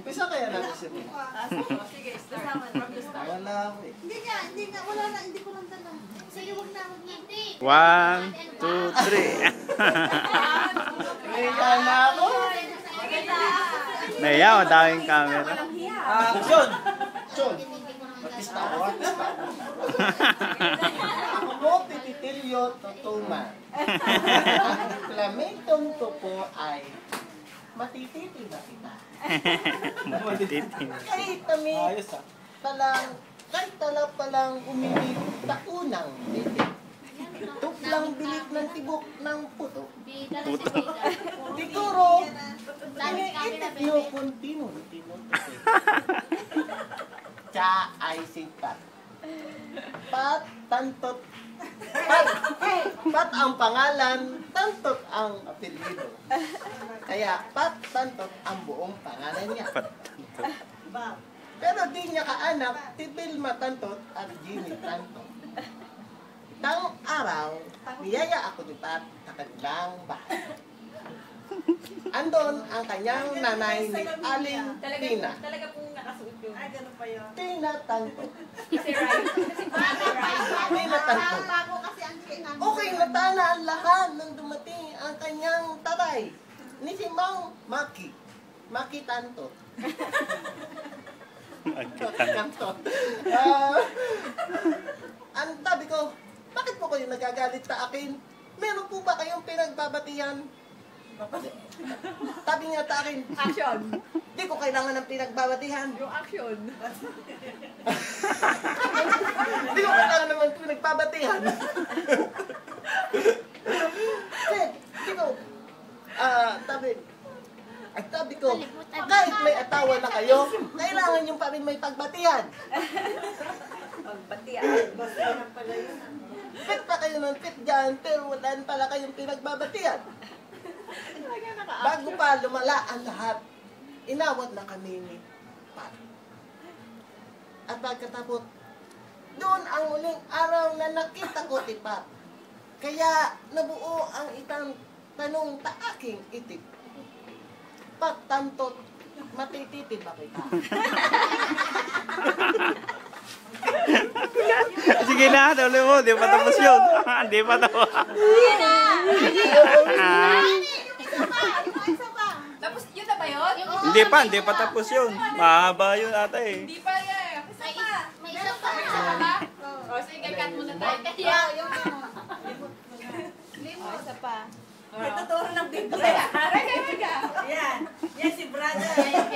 Umpisa kaya natin siya. Sige, kasama from the start. Wala ako eh. Hindi nga, hindi nga, wala na, hindi ko lang dala. Sige, wag na, wag na. One, two, three. Kaya na ako. Naya, madaming camera. Action! Action! Artista ako, artista ako. Ako po, Tititilio Totuma. Ang reklamentong ko po ay matititi ba kita? Matititin. Kahit kami Ayos ah. palang, kahit tala palang umibig taunang titik. Tuklang bilik ng tibok ng puto. Puto. Siguro, iniisip nyo tino, Cha ay sipat. Pat, tantot. Pat, pat ang pangalan, tantot ang apelyido. Kaya pat, tantot ang buong pangalan niya. Pero di niya kaanak, tibil matantot at Jimmy Tantot. Tang araw, niyaya ako ni Pat sa kanilang bahay. Andon ang kanyang nanay ni Aling Talaga, Tina. talaga yun. Ay, ganun pa yun. Tina Tantot. Kasi right. Kasi pati right. Tina Tantot. Bago kasi ang kainan. Okay, natana ang lahat nang dumating ang kanyang tatay. Ni si Mang Maki. Maki Tantot. Tantot. Ah, ang tabi ko, bakit po kayo nagagalit sa akin? Meron po ba kayong pinagbabatihan? Sabi nga sa akin, Action. di ko kailangan ng pinagbabatihan. Yung action. Hindi ko kailangan naman pinagbabatihan. Kasi, di ko, ah, tabi, at sabi ko, kahit may atawa na kayo, kailangan yung pa rin may pagbatihan. Pagbatian. Fit pa kayo ng fit dyan, pero wala pala kayong pinagbabatihan. Bago pa lumala ang lahat, inawat na kami ni Pat. At pagkatapos, doon ang muling araw na nakita ko si Pat. Kaya nabuo ang itang tanong ta aking itip. Pat, tantot, matititid ba kita? Sige na, tuloy mo. Di pa tapos yun. Di pa tapos. Ah, Tapos, yun na ba yun? Hindi pa, hindi pa tapos yun. Mahaba yun ata eh. Hindi pa yan. Isa pa. May isa pa. Isa pa? O, sige, cut muna tayo. Kaya, yung ano. O, isa pa. May tuturo ng biblia. Teka, teka, teka.